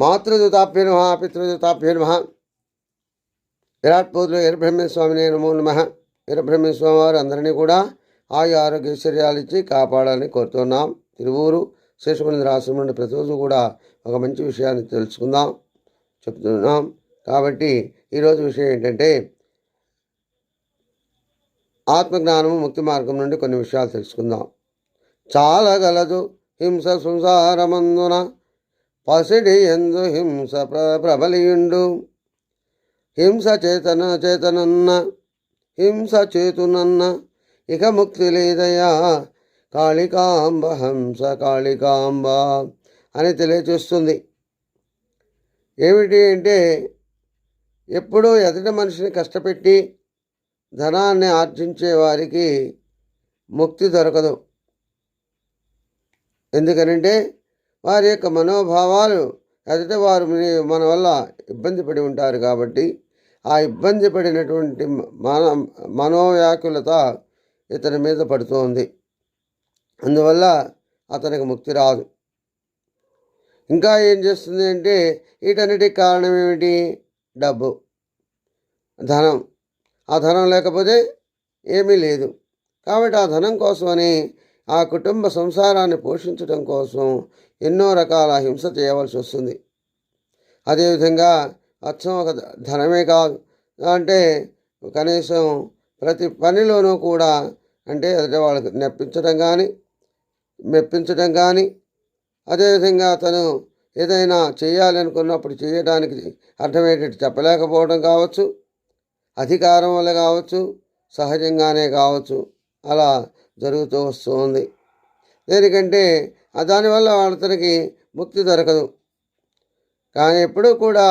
మాతృదూతాభ్య నమ పితృదూతాభ్య నమ విరాట్ పోతులు వీరబ్రహ్మస్వామిని నమో నమ. వీరబ్రహ్మస్వామి వారు అందరినీ కూడా ఆయు ఆరోగ్య ఐశ్వర్యాలు ఇచ్చి కాపాడాలని కోరుతున్నాం. తిరువూరు శేషమనేంద్ర ఆశ్రమం నుండి ప్రతిరోజు కూడా ఒక మంచి విషయాన్ని తెలుసుకుందాం చెప్తున్నాం. కాబట్టి ఈరోజు విషయం ఏంటంటే ఆత్మజ్ఞానము ముక్తి మార్గం నుండి కొన్ని విషయాలు తెలుసుకుందాం. చాలగలదు హింస సంసారమందున పసిడి ఎందు హింస ప్ర ప్రబలియుండు. హింస చేతన చేతనన్న హింస చేతునన్న ఇక ముక్తి లేదయా? కాళికాంబ హంస కాళికాంబ అని తెలియచేస్తుంది ఏమిటి అంటే ఎప్పుడూ ఎదుటి మనిషిని కష్టపెట్టి ధనాన్ని ఆర్జించే వారికి ముక్తి దొరకదు. ఎందుకనంటే వారి యొక్క మనోభావాలు లేకపోతే వారు మన వల్ల ఇబ్బంది పడి ఉంటారు కాబట్టి ఆ ఇబ్బంది పడినటువంటి మన మనోవ్యాకులత ఇతని మీద పడుతోంది. అందువల్ల అతనికి ముక్తి రాదు. ఇంకా ఏం చేస్తుంది అంటే వీటన్నిటికి కారణం ఏమిటి? డబ్బు. ధనం. ఆ ధనం లేకపోతే ఏమీ లేదు. కాబట్టి ఆ ధనం కోసమని ఆ కుటుంబ సంసారాన్ని పోషించడం కోసం ఎన్నో రకాల హింస చేయవలసి వస్తుంది. అదేవిధంగా అచ్చం ఒక ధనమే కాదు. అంటే కనీసం ప్రతి పనిలోనూ కూడా అంటే ఎదుటి వాళ్ళకి నెప్పించడం కానీ మెప్పించడం కానీ అదేవిధంగా తను ఏదైనా చేయాలి అనుకున్నప్పుడు చేయడానికి అర్థమయ్యేటట్టు చెప్పలేకపోవడం కావచ్చు అధికారం వల్ల కావచ్చు సహజంగానే కావచ్చు. అలా జరుగుతూ వస్తుంది. దేనికంటే దానివల్ల అతనికి ముక్తి దొరకదు. కానీ ఎప్పుడూ కూడా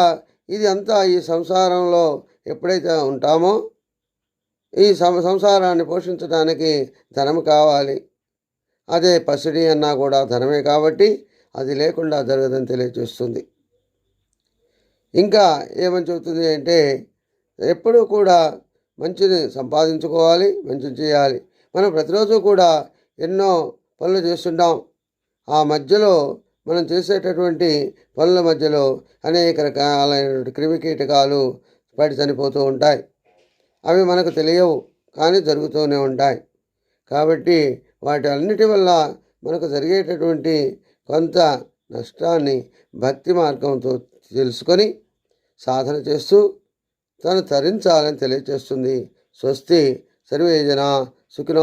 ఇది అంతా ఈ సంసారంలో ఎప్పుడైతే ఉంటామో ఈ సంసారాన్ని పోషించడానికి ధనం కావాలి. అదే పసిడి అన్నా కూడా ధనమే కాబట్టి అది లేకుండా జరగదని తెలియజేస్తుంది. ఇంకా ఏమని చెబుతుంది అంటే ఎప్పుడూ కూడా మంచిని సంపాదించుకోవాలి మంచి చేయాలి. మనం ప్రతిరోజు కూడా ఎన్నో పనులు చేస్తుంటాం. ఆ మధ్యలో మనం చేసేటటువంటి పనుల మధ్యలో అనేక రకాలైనటువంటి క్రిమికీటకాలు పడి చనిపోతూ ఉంటాయి. అవి మనకు తెలియవు కానీ జరుగుతూనే ఉంటాయి. కాబట్టి వాటి అన్నిటి వల్ల మనకు జరిగేటటువంటి కొంత నష్టాన్ని భక్తి మార్గంతో తెలుసుకొని సాధన చేస్తూ తను తరించాలని తెలియచేస్తుంది. స్వస్తి సర్వేజన So can